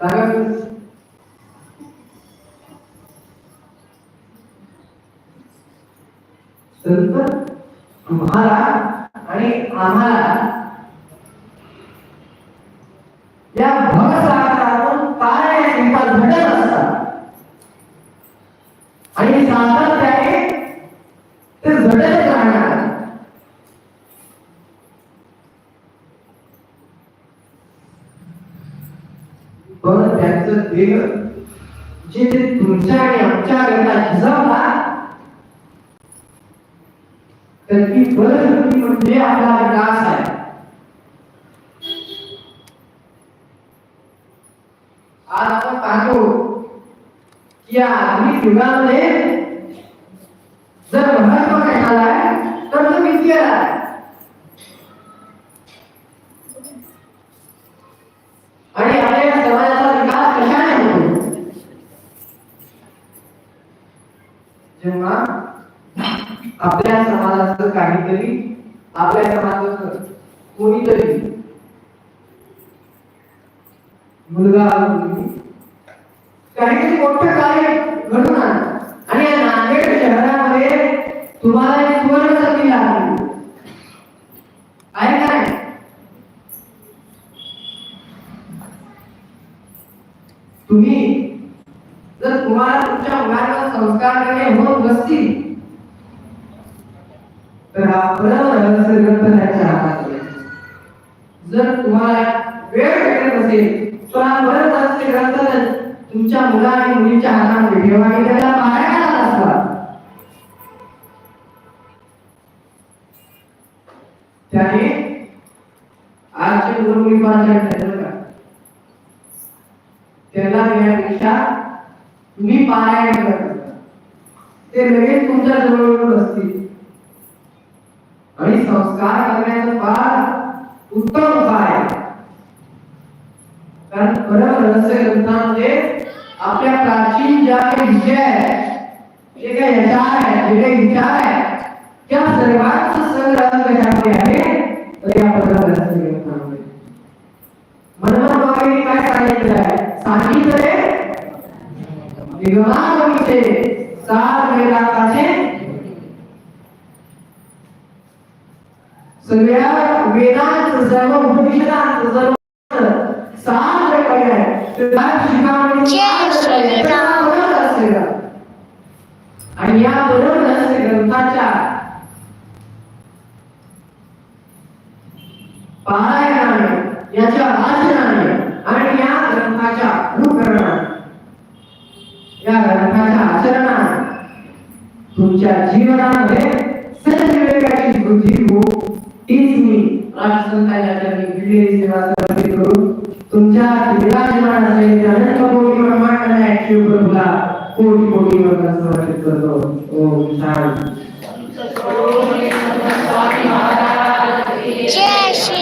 कारण संत तुम्हाला आणि आम्हाला या त्यांचं देह जे ते तुमच्या आणि आमच्या करता झिजवला तर ती परिस्थिती म्हणजे आपला विकास आहे. आज आपण पाहतो की या आधुनिक युगामध्ये जर महत्व कशाला आहे तर तो विद्येला आहे जेव्हा आपल्या समाजाचं काहीतरी आपल्या समाजाचं कोणीतरी मुलगा काहीतरी मोठं कार्य घडून आणलं. आणि या नांदेड शहरामध्ये तुम्हाला एक सुवर्ण संधी लागली. आहे काय तुम्ही तुम्हाला तुमच्या मुलांना संस्कारणे होत नसतील. तर आपण ग्रंथाच्या जर तुम्हाला वेळ भेटत असेल तर असते ग्रंथ तुमच्या मुला आणि मुलीच्या हातामध्ये ठेवा आणि त्याला पाहायला असतात त्याने आजच्या गुरुकृपाच्या त्यांना यापेक्षा तुम्ही पारायण करत ते लगेच तुमच्या जवळ बसतील आणि संस्कार करण्याचं फार उत्तम उपाय कारण परम रहस्य ग्रंथामध्ये आपल्या प्राचीन ज्या काही विषय आहेत, जे काही विचार आहेत, जे काही विचार आहेत, त्या सर्वांचं संग्रह कशामध्ये आहे? तर या परम रहस्य ग्रंथामध्ये. मनमोहन काय सांगितलं आहे? सांगितले विभाग विषय सात वेदांताचे सगळ्या वेदांत सर्व उपनिषदांत सर्व सात काय आहेत आणि या बरोबर तुमच्या जीवनामध्ये सद्विवेकाची वृद्धी हो तीच मी राष्ट्रसंतांच्या भिडलेली सेवा समर्पित करून तुमच्या विराजमानासहित अनंत कोटी ब्रह्मांड नायक प्रभूला कोटी कोटी वंदन समर्पित करतो. ओम शांती. जय श्री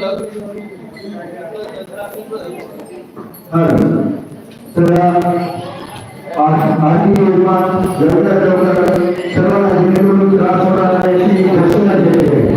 सर्व आरती निर्माण लवकर लवकर सर्वांना जेणेकरून त्रास होणार नाही याची घोषणा केली आहे